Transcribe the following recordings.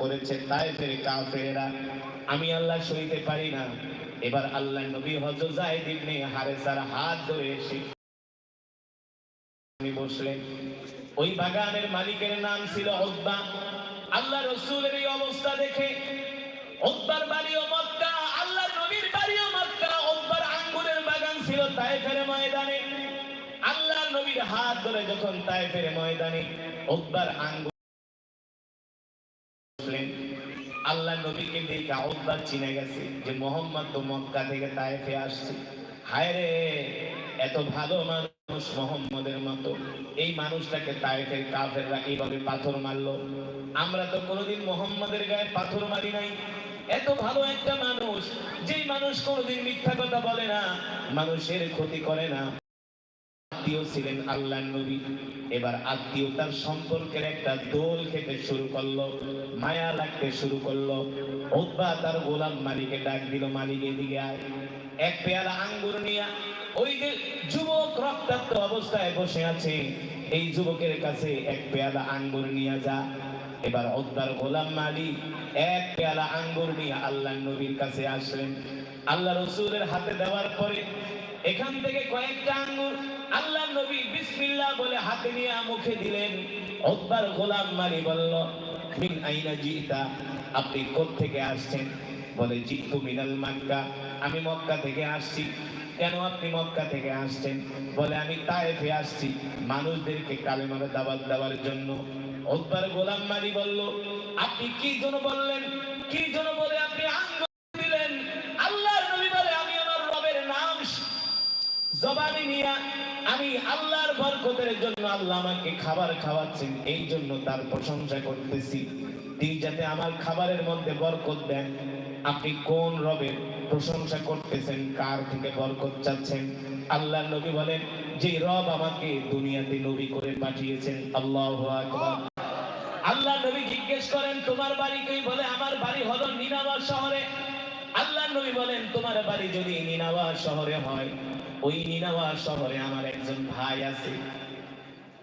করেছে তাই ফেরে কাফেরেরা, আমি আল্লাহ সইতে পারি না। এবার আল্লাহ নবী হজরত জাহিদ ইবনে হারেসার হাত ধরে বসলেন। ওই বাগানের মালিকের নাম ছিল উদ্বা আল্লাহ রসুলের এই অবস্থা দেখে উদ্বার বাড়িও মক্কা, আল্লাহ নবীর বাড়িও মক্কা আঙ্গুরের বাগান ছিল তায়েফের ময়দানে। আল্লাহ নবীর হাত ধরে যখন তায়েফের ময়দানে উদ্বার আঙ্গুর বসলেন আল্লাহ নবীকে দেখে উদ্বা চিনে গেছে যে মোহাম্মদ তো মক্কা থেকে তায়েফে আসছে। হায় রে এত ভালো মানুষ মোহাম্মদের মতো। এই মানুষটাকে তায়েফের কাফেররা এইভাবে পাথর মারলো। আমরা তো কোনোদিন মোহাম্মদের গায়ে পাথর মারি নাই। এত ভালো একটা মানুষ, যেই মানুষ কোনোদিন মিথ্যা কথা বলে না, মানুষের ক্ষতি করে না। আত্মীয় ছিলেন আল্লাহ নবী। এবার আত্মীয়তার সম্পর্কের একটা দোল খেতে শুরু করল, মায়া লাগতে শুরু করল। উদ্বা তার গোলাম মালিকে ডাক দিল, মালিক এদিকে আয়। এক পেয়ালা আঙ্গুর নিয়া ওই যে যুবক রক্তাক্ত অবস্থায় বসে আছে, এই যুবকের কাছে এক পেয়ালা আঙ্গুর নিয়ে যা। এবার উদ্বার গোলাম মালিক এক পেয়ালা আঙ্গুর নিয়ে আল্লাহ নবীর কাছে আসলেন। আল্লাহ রসুলের হাতে দেওয়ার পরে এখান থেকে কয়েকটা আঙ্গুর আল্লাহ নবী বিসমিল্লাহ বলে হাতে নিয়ে মুখে দিলেন। উদ্বার গোলাম মারি বলল, মিন আইনা জিতা? আপনি কোত্থেকে আসছেন? বলে, জিতু মিনাল মাক্কা। আমি মক্কা থেকে আসছি। কেন আপনি মক্কা থেকে আসছেন? বলে, আমি তায়েফে আসছি মানুষদেরকে কালেমার দাওয়াত দেওয়ার জন্য। ওকবার গোলাম মারি বলল, আপনি কি জন্য বললেন? কি জন্য বলে জবানি নিয়া আমি আল্লাহর বরকতের জন্য আল্লাহ আমাকে খাবার খাওয়াচ্ছেন, এই জন্য তার প্রশংসা করতেছি। তিনি যাতে আমার খাবারের মধ্যে বরকত দেন। আপনি কোন রবের প্রশংসা করতেছেন, কার থেকে বরকত চাচ্ছেন? আল্লাহ নবী বলেন যে রব আমাকে দুনিয়াতে নবী করে পাঠিয়েছেন, আল্লাহ আল্লাহ নবী জিজ্ঞেস করেন, তোমার বাড়ি কই? বলে, আমার বাড়ি হলো নিনাওয়া শহরে। আল্লাহ নবী বলেন, তোমার বাড়ি যদি নিনাওয়া শহরে হয়, ওই নিনাওয়া শহরে আমার একজন ভাই আছে।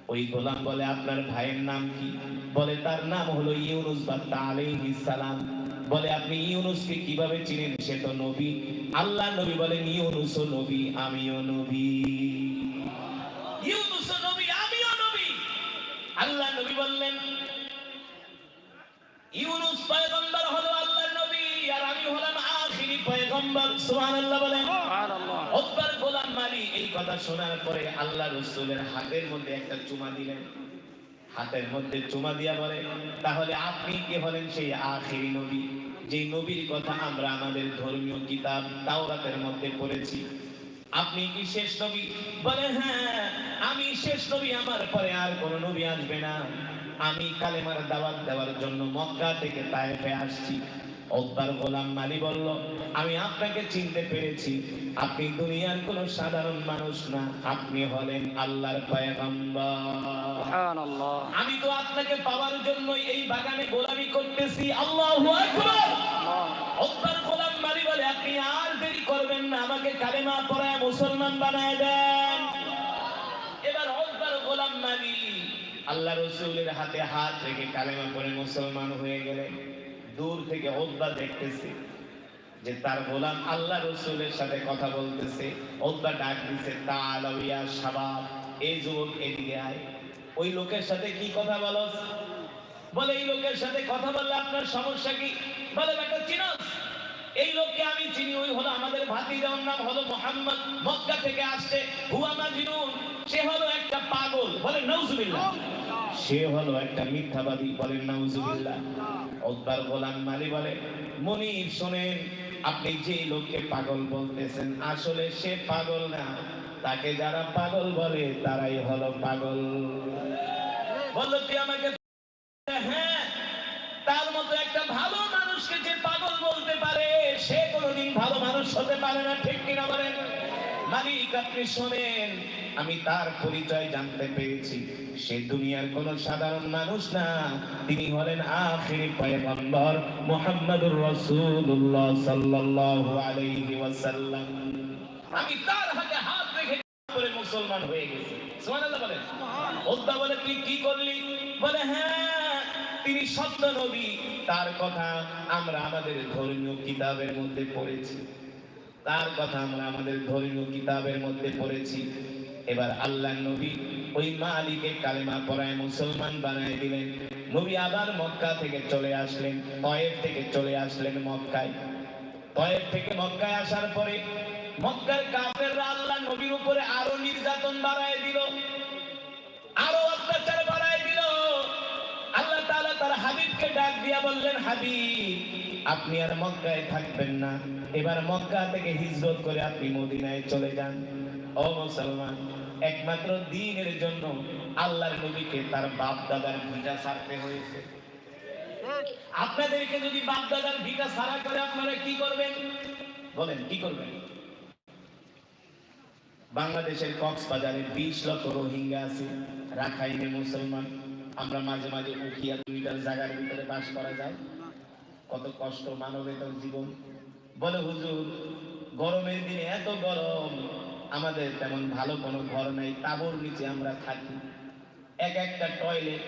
ওই গোলাম বলে, আপনার ভাইয়ের নাম কি? বলে, তার নাম হলো ইউনুস বাত্তা আলাইহিস সালাম। বলে, আপনি ইউনুসকে কীভাবে চিনেন? সে তো নবী। আল্লাহ নবী বলেন, ইউনুসও নবী, আমিও নবী। ইউনুসও নবী, আমিও নবী। আল্লাহ নবী বললেন, ইউনুস পয়গম্বর হলো পয়গম্বর সুবহানাল্লাহ বলেন ওকবার গোলাম মালি এই কথা শোনার পরে আল্লাহ রসুলের হাতের মধ্যে একটা চুমা দিলেন। হাতের মধ্যে চুমা দিয়া বলে তাহলে আপনি কে হলেন সেই আখিরি নবী? যে নবীর কথা আমরা আমাদের ধর্মীয় কিতাব তাওরাতের মধ্যে পড়েছি। আপনি কি শেষ নবী? বলে হ্যাঁ আমি শেষ নবী আমার পরে আর কোন নবী আসবে না। আমি কালেমার দাওয়াত দেওয়ার জন্য মক্কা থেকে তায়েফে আসছি। ওকবার গোলাম মালি বলল আমি আপনাকে চিনতে পেরেছি। আপনি দুনিয়ার কোন সাধারণ মানুষ না। আপনি হলেন আল্লাহর আমি তো আপনাকে পাওয়ার জন্য এই বাগানে গোলামি করতেছি। আল্লাহু আকবার! গোলাম মালি বলে আপনি আর দেরি করবেন না। আমাকে কালেমা পড়ায় মুসলমান বানায় দেন। এবার ওকবার গোলাম মালি আল্লাহ রসুলের হাতে হাত রেখে কালেমা পড়ে মুসলমান হয়ে গেলেন। ওকবা দেখতেছে যে তার গোলাম আল্লাহ রসুলের সাথে কথা বলতেছে ওকবা ডাক দিছে, তালাউয়া শাবাব এই যুবক এদিকে আয়। ওই লোকের সাথে কি কথা বলস বলে, এই লোকের সাথে কথা বললে আপনার সমস্যা কি? বলে বেটা চিনস। এই লোককে আমি চিনি, ওই হলো আমাদের ভাতিজার নাম হলো মোহাম্মদ। মক্কা থেকে আসছে হুয়া মাজনুন, সে হলো একটা পাগল। বলে, নউজুবিল্লাহ। সে হলো একটা মিথ্যাবাদী, বলেন নাউজুবিল্লাহ। ওকবার গোলাম মালি বলে, মনির শোনেন, আপনি যে লোককে পাগল বলতেছেন, আসলে সে পাগল না। তাকে যারা পাগল বলে, তারাই হলো পাগল। বলল, তুই আমাকে হ্যাঁ। তার মতো একটা ভালো মানুষকে যে পাগল বলতে পারে, সে কোনোদিন ভালো মানুষ হতে পারে না, ঠিক কিনা বলেন? মালিক, আপনি শোনেন আমি তার পরিচয় জানতে পেরেছি। সে দুনিয়ার কোন সাধারণ মানুষ না। তিনি হলেন আখিরি পয়গম্বর মুহাম্মদুর রাসূলুল্লাহ সাল্লাল্লাহু আলাইহি ওয়াসাল্লাম। আমি তার হাতে হাত রেখে করে মুসলমান হয়ে গেছি। সুবহানাল্লাহ বলেন। ওদ্দা বলে তুই কি করলি? বলে হ্যাঁ তিনি সত্য নবী। তার কথা আমরা আমাদের ধর্মীয় কিতাবের মধ্যে পড়েছি। তার কথা আমরা আমাদের ধর্মীয় কিতাবের মধ্যে পড়েছি। এবার আল্লাহ নবী ওই মালিকে কালেমা পড়ায় মুসলমান বানায় দিলেন। নবী আবার মক্কা থেকে চলে আসলেন কয়েব থেকে চলে আসলেন মক্কায়। কয়েব থেকে মক্কায় আসার পরে মক্কার কাফেররা আল্লাহ নবীর উপরে আরও নির্যাতন বাড়ায় দিল। আরও হাবিবকে ডাক দিয়া বললেন, হাবিব, আপনি আর মক্কায় থাকবেন না। এবার মক্কা থেকে হিজরত করে আপনি মদিনায় চলে যান। ও মুসলমান, একমাত্র দিনের জন্য আল্লাহর নবীকে তার বাপ দাদার ভিটা ছাড়তে হয়েছে। আপনাদেরকে যদি বাপ দাদার ভিটা ছাড়া করে আপনারা কি করবেন? বলেন, কি করবেন? বাংলাদেশের কক্সবাজারে বিশ লক্ষ রোহিঙ্গা আছে, রাখাইনে মুসলমান। আমরা মাঝে মাঝে উঠিয়া দুইটার জায়গার ভিতরে বাস করা যায়। কত কষ্ট মানবেতর জীবন। বলে, হুজুর, গরমের দিনে এত গরম, আমাদের তেমন ভালো কোনো ঘর নাই, তাবর নিচে আমরা থাকি। এক একটা টয়লেট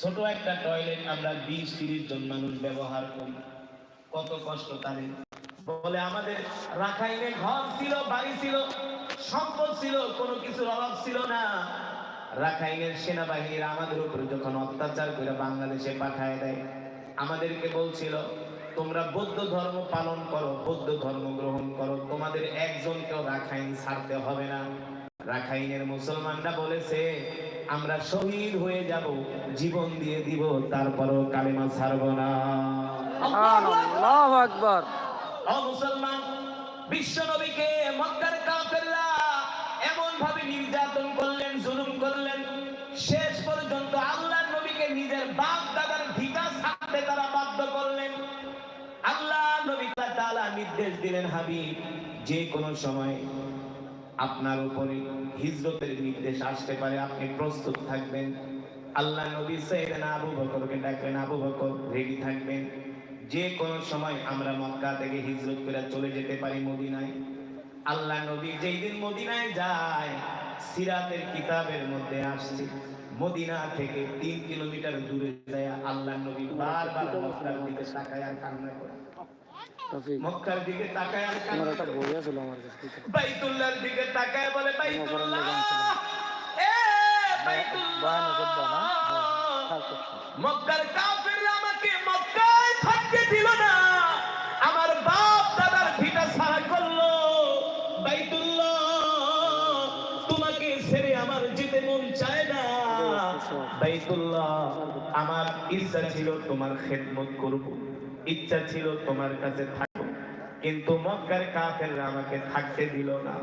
ছোট একটা টয়লেট আমরা বিশ তিরিশ জন মানুষ ব্যবহার করি। কত কষ্ট তাদের। বলে, আমাদের রাখাইনে ঘর ছিল, বাড়ি ছিল, সম্পদ ছিল, কোনো কিছুর অভাব ছিল না। রাখাইনের সেনাবাহিনীর আমাদের উপরে যখন অত্যাচার করে বাংলাদেশে পাঠায় দেয় আমাদেরকে বলছিল তোমরা বৌদ্ধ ধর্ম পালন করো বৌদ্ধ ধর্ম গ্রহণ করো। তোমাদের একজনকেও রাখাইন ছাড়তে হবে না। রাখাইনের মুসলমানরা বলেছে আমরা শহীদ হয়ে যাব জীবন দিয়ে দিব তারপরও কালেমা ছাড়বো না। মুসলমান বিশ্ব নবীকে মক্কার কাফেররা এমন ভাবে নির্যাতন বাপ দাদার ভিটা ছাড়তে তারা বাধ্য করলেন। আল্লাহ নবী তাআলা নির্দেশ দিলেন, হাবিব, যে কোনো সময় আপনার উপরে হিজরতের নির্দেশ আসতে পারে, আপনি প্রস্তুত থাকবেন। আল্লাহ নবী সাইয়েদনা আবু বকরকে ডাকলেন, আবু বকর রেডি থাকবেন? যে কোনো সময় আমরা মক্কা থেকে হিজরত করে চলে যেতে পারি মদিনায়। আল্লাহ নবী যেই দিন মদিনায় যায়, সিরাতের কিতাবের মধ্যে আসছে। মদিনা থেকে তিন কিলোমিটার দূরে যায় আল্লাহ নবী বারবার মক্কার দিকে তাকায় আর কান্না করে মক্কার দিকে তাকায় আর আমার কান্না একটা করে বই আছিল আমার কাছে বাইতুল্লাহর দিকে তাকায় বলে বাইতুল্লাহ এ বায়ানে করবা না? হ্যাঁ, বাইতুল্লাহ থাক, থাক। মক্কার কাফেররা আমাকে মক্কায় থাকতে দিল না ইচ্ছা ছিল তোমার খেদমত করব, ইচ্ছা ছিল তোমার কাছে থাকব, কিন্তু মক্কার কাফেররা আমাকে থাকতে দিল না।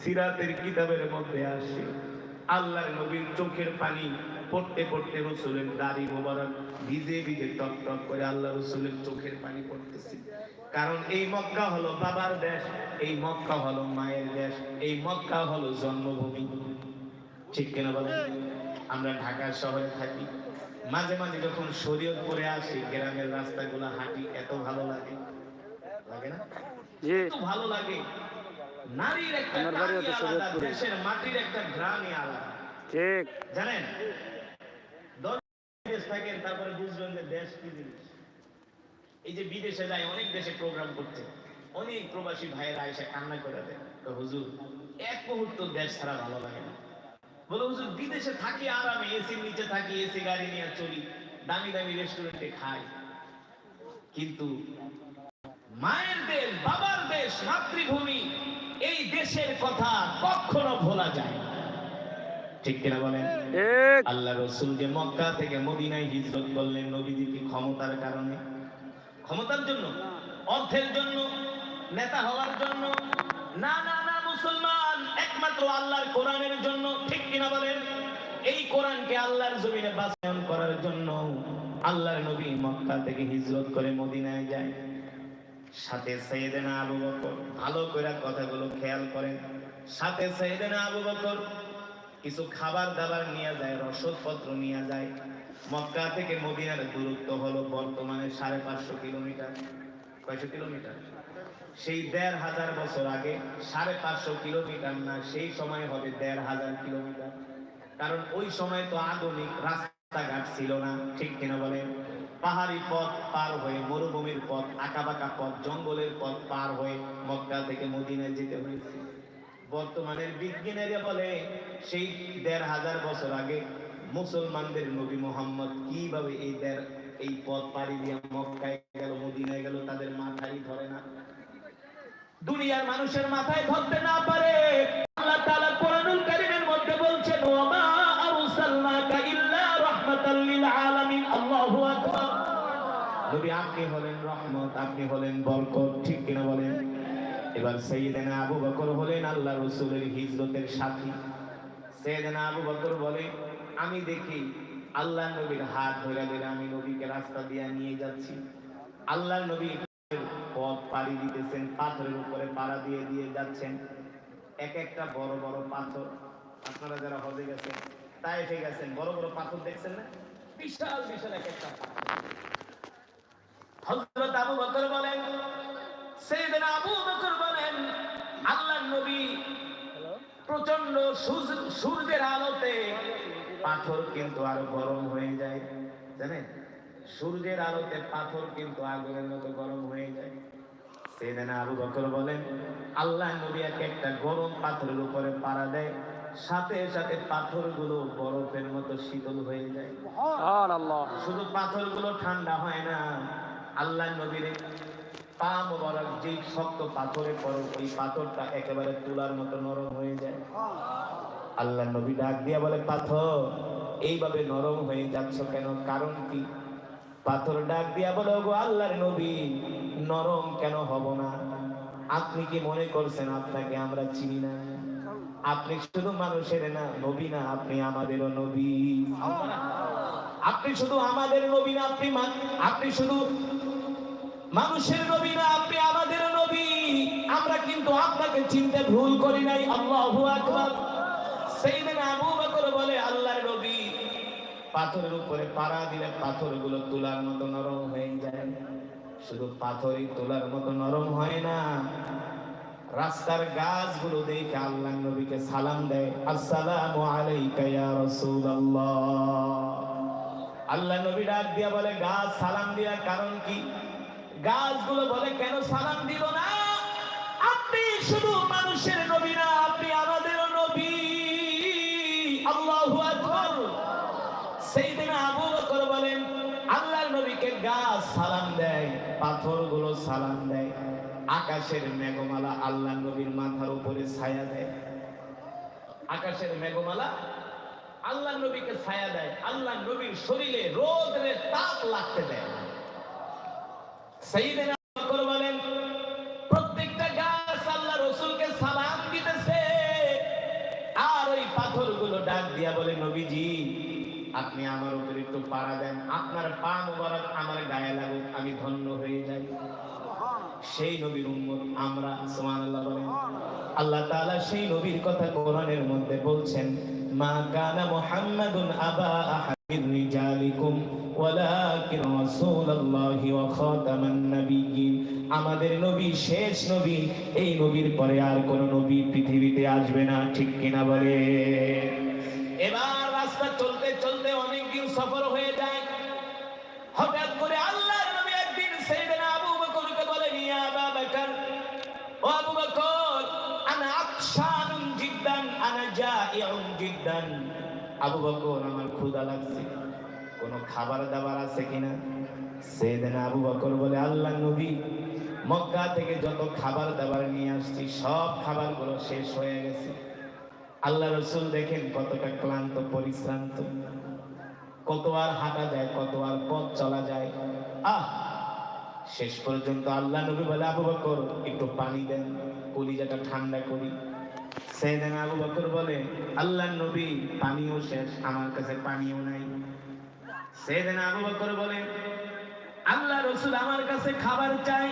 সিরাতের কিতাবের মধ্যে আসে, আল্লাহর নবীর চোখের পানি পড়তে পড়তে রসুলের দাড়ি মোবারক ভিজে ভিজে টক টক করে আল্লাহ রসুলের চোখের পানি পড়তেছে। কারণ এই মক্কা হলো বাবার দেশ, এই মক্কা হলো মায়ের দেশ, এই মক্কা হলো জন্মভূমি। ঠিক কিনা বলেন? আমরা ঢাকা শহরে থাকি। মাঝে মাঝে যখন শরীয়ত করে আসি গ্রামের রাস্তাগুলো হাঁটি এত ভালো লাগে। লাগে না? ভালো লাগে। নারীর একটা দেশের মাটির একটা গ্রামই আলাদা। ঠিক। জানেন? দেশ থাকেন তারপরে বুঝবেন যে দেশ কি জিনিস। এই যে বিদেশে যায় অনেক দেশে প্রোগ্রাম করতে অনেক প্রবাসী ভাইয়েরা এসে কান্না করে দেয়। তো হুজুর এক মুহূর্ত দেশ ছাড়া ভালো লাগে না। বলে হুজুর বিদেশে থাকি আরামে এসির নিচে থাকি এসি গাড়ি নিয়ে চলি। দামি দামি রেস্টুরেন্টে খাই। কিন্তু মায়ের দেশ বাবার দেশ মাতৃভূমি এই দেশের কথা কখনো ভোলা যায় না। ঠিক কিনা বলেন? আল্লাহ রসুল যে মক্কা থেকে মদিনায় হিজরত করলেন নবীজি কি ক্ষমতার কারণে? ক্ষমতার জন্য? অর্থের জন্য? নেতা হওয়ার জন্য? না না। মুসলমান একমাত্র আল্লাহর কোরআনের জন্য, ঠিক কিনা বলেন? এই কোরআনকে আল্লাহর জমিনে বাস্তবায়ন করার জন্য আল্লাহর নবী মক্কা থেকে হিজরত করে মদিনায় যায়। সাথে সৈয়দেনা আবু বকর, ভালো করে কথাগুলো খেয়াল করেন। সাথে সৈয়দেনা আবু বকর কিছু খাবার দাবার নিয়ে যায়, রসদপত্র নিয়ে যায়। মক্কা থেকে মদিনার দূরত্ব হলো বর্তমানে সাড়ে পাঁচশো কিলোমিটার। কয়শো কিলোমিটার? সেই দেড় হাজার বছর আগে সাড়ে পাঁচশো কিলোমিটার না, সেই সময় হবে দেড় হাজার কিলোমিটার। কারণ ওই সময় তো আধুনিক রাস্তাঘাট ছিল না, ঠিক কিনা বলেন? পাহাড়ি পথ পার হয়ে মরুভূমির পথ, আঁকাবাঁকা পথ, জঙ্গলের পথ পার হয়ে মক্কা থেকে মদিনায় যেতে হয়েছে। বর্তমানের বিজ্ঞানীরা বলে, সেই দেড় হাজার বছর আগে মুসলমানদের নবী মোহাম্মদ কীভাবে এই দেড়, এই পথ পাড়ি দিয়ে মক্কায় গেল, মদিনায় গেল, তাদের মাথায় ধরে না। দুনিয়ার মানুষের মাথায় ধরতে না পারে। আল্লাহ কোরআনুল মধ্যে বলছেন বলেন? এবার আবু বকর হলেন হিজরতের সাথী। আবু বকর আমি দেখি আল্লাহ নবীর হাত ধরে ধরে আমি নবীকে রাস্তা দিয়ে নিয়ে যাচ্ছি। আল্লাহ নবী পথ পাড়ি দিতেছেন পাথরের উপরে পাড়া দিয়ে দিয়ে যাচ্ছেন। এক একটা বড় বড় পাথর আপনারা যারা হজে গেছেন তাইফে গেছেন বড় বড় পাথর দেখছেন না? বিশাল বিশাল এক একটা হযরত আবু বকর বলেন সাইয়েদনা আবু বকর বলেন আল্লাহর নবী প্রচণ্ড সূর্য- সূর্যের আলোতে পাথর কিন্তু আরও গরম হয়ে যায়। জানেন? সূর্যের আলোতে পাথর কিন্তু আগুনের মতো গরম হয়ে যায়। সেদিন আবু বকর বলেন আল্লাহ নবী এক একটা গরম পাথরের উপরে পাড়া দেয় সাথে সাথে পাথরগুলো বরফের মতো শীতল হয়ে যায়। আল্লাহ শুধু পাথরগুলো ঠান্ডা হয় না আল্লাহ নবীর পা মোবারক যেই শক্ত পাথরে পড়ো ওই পাথরটা একেবারে তুলার মতো নরম হয়ে যায়। আল্লাহ নবী ডাক দিয়া বলে পাথর এইভাবে নরম হয়ে যাচ্ছ কেন? কারণ কি? পাথর ডাক দিয়া বলে গো আল্লাহর নবী নরম কেন হব না? আপনি কি মনে করছেন আপনাকে আমরা চিনি না? আপনি শুধু মানুষের না, নবী না, আপনি আমাদেরও নবী। আপনি শুধু আমাদের নবী না, আপনি আপনি শুধু মানুষের নবী না, আপনি আমাদের নবী। আমরা কিন্তু আপনাকে চিনতে ভুল করি নাই, আল্লাহু আকবার। সেইদিন আবু বকর বলে, আল্লাহর নবী, পাথরের উপরে পাড়া দিলে পাথরগুলো তোলার মতো নরম হয়ে যায়। শুধু পাথরই তোলার মতো নরম হয় না। রাস্তার গাছগুলো দেখে আল্লাহ নবীকে সালাম দেয়, আসসালামু আলাইকা ইয়া আল্লাহ নবী ডাক দিয়া বলে, গাছ সালাম দিয়া কারণ কি? গাছগুলো বলে, কেন সালাম দিব না? আপনি শুধু আকাশের মেঘমালা আল্লাহ নবীর মাথার উপরে ছায়া দেয়। আকাশের মেঘমালা আল্লাহ নবীকে ছায়া দেয়। আল্লাহ নবীর শরীরে রোদের তাপ লাগতে দেয়। না। সাইয়েদনা আবু বকর বলেন, প্রত্যেকটা গাছ আল্লাহ রসুলকে সালাম দিতেছে। আর ওই পাথরগুলো ডাক দিয়া বলে, নবীজি, আপনি আমার উপর একটু পাড়া দেন। আপনার পা মোবারক আমার গায়ে লাগুক, আমি ধন্য হয়ে যাই। সেই নবীর উম্মত আমরা, সুবহানাল্লাহ বলেন। আল্লাহ তাআলা সেই নবীর কথা কোরআনের মধ্যে বলছেন, মা কানা মুহাম্মাদুন আবা আহাদির রিজালিকুম, ওয়ালাকিন রাসূলুল্লাহি ওয়া খাতামান নাবিয়্যিন। আমাদের নবী শেষ নবী, এই নবীর পরে আর কোন নবী পৃথিবীতে আসবে না, ঠিক কিনা বলে? এবার রাস্তা চলতে চলতে অনেক অনেকদিন সফর হয়ে যায়। হঠাৎ করে আল্লাহর জিদ্দান আবু বকর, আমার ক্ষুধা লাগছে। কোনো খাবার দাবার আছে কিনা সাইয়েদনা আবু বকর বলে, আল্লাহ নবী, মক্কা থেকে যত খাবার দাবার নিয়ে আসছি, সব খাবারগুলো শেষ হয়ে গেছে। আল্লাহ রসুল দেখেন কতটা ক্লান্ত, পরিশ্রান্ত। কত আর হাঁটা যায়, কত আর পথ চলা যায়। আহ! শেষ পর্যন্ত আল্লাহ নবী বলে, আবু বকর, একটু পানি দেন, কলিজাটা ঠান্ডা করি। সেদিন আবু বকর বলে আল্লাহ নবী পানিও শেষ, আমার কাছে পানিও নাই। সেদিন আবু বকর বলে, আল্লাহ রসুল আমার কাছে খাবার চাই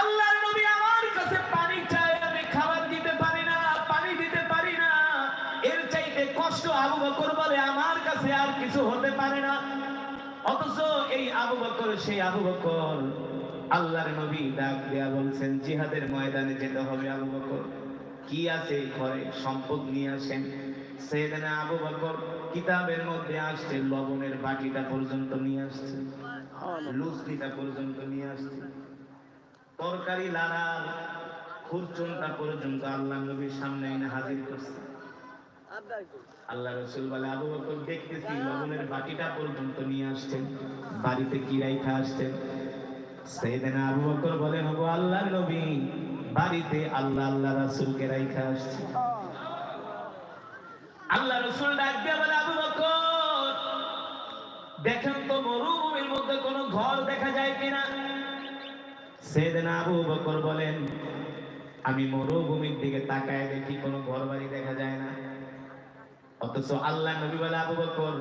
আল্লাহ নবী আমার কাছে পানি চাই আমি খাবার দিতে পারি না, পানি দিতে পারি না। এর চাইতে কষ্ট আবু বকর বলে, আমার কাছে আর কিছু হতে পারে না। অথচ এই আবু বকর, সেই আবু বকর, আল্লাহর নবী ডাক দেয়া বলছেন, জিহাদের ময়দানে যেতে হবে আবু বকর। কি আছে ঘরে সম্পদ নিয়ে আসেন? সেদিনে আবু বকর কিতাবের মধ্যে আসছে লবণের বাটিটা পর্যন্ত নিয়ে আসছে লুচনিটা পর্যন্ত নিয়ে আসছে তরকারি লাড়া খুরচনটা পর্যন্ত আল্লাহ নবীর সামনে এনে হাজির করছে। আল্লাহ রসুল বলে আবু বকর দেখতেছি লবণের বাটিটা পর্যন্ত নিয়ে আসছেন বাড়িতে কি রাইখা আসছেন। সেদিন আবু বকর বলে হব আল্লাহ নবী। বাড়িতে আল্লাহ আল্লাহ রাসূলকে রাইখা আসছে। আল্লাহ রসুল ডাক দিয়ে আবু বকর, দেখেন তো মরুভূমির মধ্যে কোনো ঘর দেখা যায় কিনা? সেদিন আবু বকর বলেন, আমি মরুভূমির দিকে তাকায় দেখি কোনো ঘর বাড়ি দেখা যায় না। অথচ আল্লাহ নবী বলে, আবু বকর,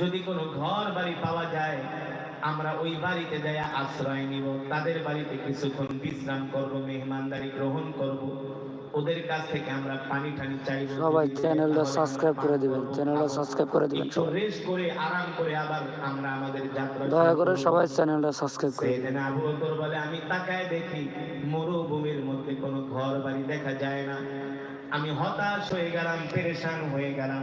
যদি কোনো ঘর বাড়ি পাওয়া যায় আমরা ওই বাড়িতে যাই আশ্রয় নিব। তাদের বাড়িতে কিছুক্ষণ বিশ্রাম করব মেহমানদারি গ্রহণ করব। ওদের কাছ থেকে আমরা পানি টানি চাইব। সবাই চ্যানেলটা সাবস্ক্রাইব করে দিবেন চ্যানেলটা সাবস্ক্রাইব করে দিবেন রেস্ট করে আরাম করে আবার আমরা আমাদের যাত্রা দয়া করে সবাই চ্যানেলটা সাবস্ক্রাইব করে দিবেন। আবু বকর বলে আমি তাকায় দেখি মরুভূমির মধ্যে কোনো ঘর বাড়ি দেখা যায় না। আমি হতাশ হয়ে গেলাম পেরেশান হয়ে গেলাম।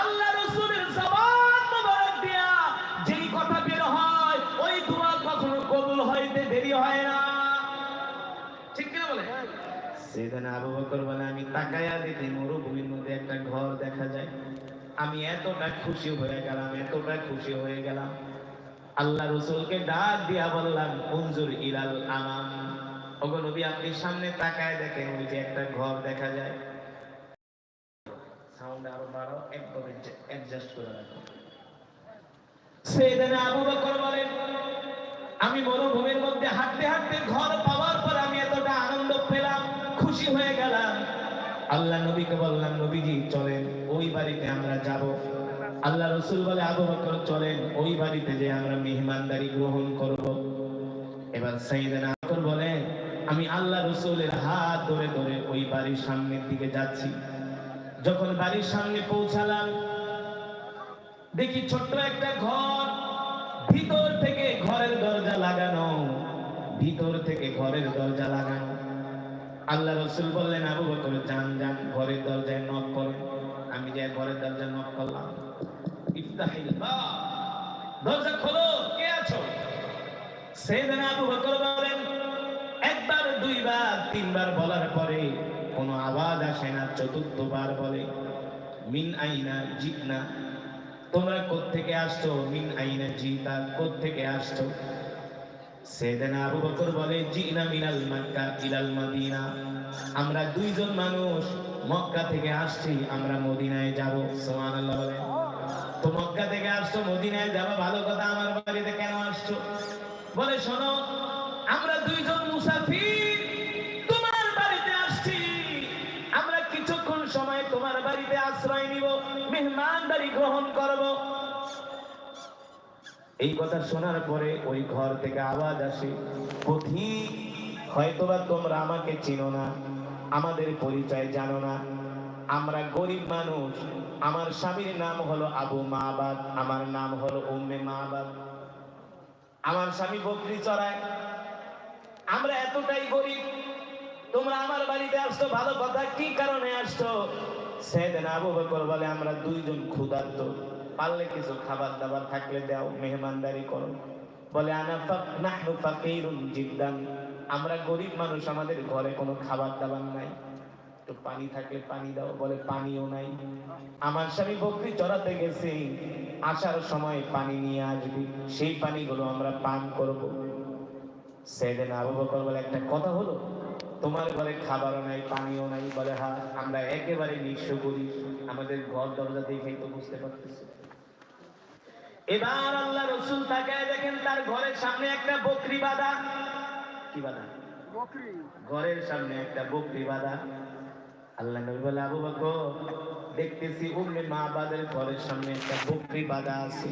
সেদিন আবু বকর বলে আমি তাকায়া দেখি, মরুভূমির মধ্যে একটা ঘর দেখা যায়। আমি এতটা খুশি হয়ে গেলাম, এতটা খুশি হয়ে গেলাম। আল্লাহ রসুলকে ডাক দিয়া বললাম মঞ্জুর ইলাল আমাম ওগো নবী, আপনি সামনে তাকায় দেখেন, ওই যে একটা ঘর দেখা যায়। সাউন্ড আরও বাড়ো একদম অ্যাডজাস্ট করে রাখো। সেদিন আবু বকর বলেন আমি মরুভূমির মধ্যে হাঁটতে হাঁটতে ঘর পাওয়ার পর খুশি হয়ে গেলাম। আল্লাহ নবীকে বললাম, নবীজি, চলেন, ওই বাড়িতে আমরা যাব। আল্লাহ রসুল বলে, আবু বকর, চলেন, ওই বাড়িতে যে আমরা মেহমানদারি গ্রহণ করব। এবার সাইয়েদনা বকর বলে, আমি আল্লাহ রসুলের হাত ধরে ধরে ওই বাড়ির সামনের দিকে যাচ্ছি। যখন বাড়ির সামনে পৌঁছালাম, দেখি ছোট্ট একটা ঘর, ভিতর থেকে ঘরের দরজা লাগানো। ভিতর থেকে ঘরের দরজা লাগানো। আল্লাহ রসুল বললেন, আবু বকর, যান যান, ঘরের দরজায় নক করেন। আমি যাই ঘরের দরজায় নক করলাম। ইফতাহিল দরজা খোলো, কে আছো? সেদিন আবু বকর বলেন, একবার, দুইবার, তিনবার বলার পরে কোনো আওয়াজ আসে না, চতুর্থবার বলে। মিন আইনা জিতনা, তোমরা কোত্থেকে আসছো? মিন আইনা জিতা কোত্থেকে আসছো? সেদিন আবু বকর বলে, জিনা মিনাল মক্কা ইলাল মদিনা। আমরা দুইজন মানুষ মক্কা থেকে আসছি, আমরা মদিনায় যাব, সুবহানাল্লাহ বলে। তো মক্কা থেকে আসছো, মদিনায় যাবা, ভালো কথা, আমার বাড়িতে কেন আসছো? বলে, শোনো, আমরা দুইজন মুসাফির তোমার বাড়িতে আসছি। আমরা কিছুক্ষণ সময় তোমার বাড়িতে আশ্রয় নিব মেহমানদারি গ্রহণ করব। এই কথা শোনার পরে ওই ঘর থেকে আওয়াজ আসে পথিক হয়তোবা তোমরা আমাকে চিনো না, আমাদের পরিচয় জানো না, আমরা গরিব মানুষ, আমার স্বামীর নাম হলো আবু মাবাদ, আমার নাম হলো উম্মে মাবাদ। আমার স্বামী বকরি চড়ায়, আমরা এতটাই গরিব, তোমরা আমার বাড়িতে আসছো, ভালো কথা, কি কারণে আসছো? সেদিন আবু বকর বলে, আমরা দুইজন ক্ষুধার্ত। পারলে কিছু খাবার দাবার থাকলে দাও, মেহমানদারি করো। বলে, আনা আমরা গরিব মানুষ, আমাদের ঘরে কোনো খাবার দাবার নাই। তো পানি থাকলে পানি দাও, বলে, পানিও নাই। আমার স্বামী বকরি চড়াতে গেছে, আসার সময় পানি নিয়ে আসবি, সেই পানিগুলো আমরা পান করব। সেদিন আবু বকর বলে, একটা কথা হলো তোমার ঘরে খাবারও নাই পানিও নাই বলে হ্যাঁ আমরা একেবারে নিঃস্ব করি। আমাদের ঘর দরজা দেখেই তো বুঝতে পারতেছি। এবার আল্লাহ রসুল তাকায় দেখেন তার ঘরের সামনে একটা বকরি বাঁধা। কি বাঁধা? ঘরের সামনে একটা বকরি বাঁধা। আল্লাহ নবী বলে আবু বকর দেখতেছি উম্মে মা বাদের ঘরের সামনে একটা বকরি বাঁধা আছে।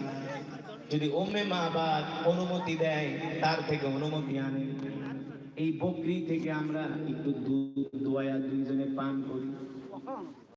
যদি ওমে মা বাদ অনুমতি দেয় তার থেকে অনুমতি আনে। এই বকরি থেকে আমরা একটু দুধ দোয়া দুইজনে পান করি।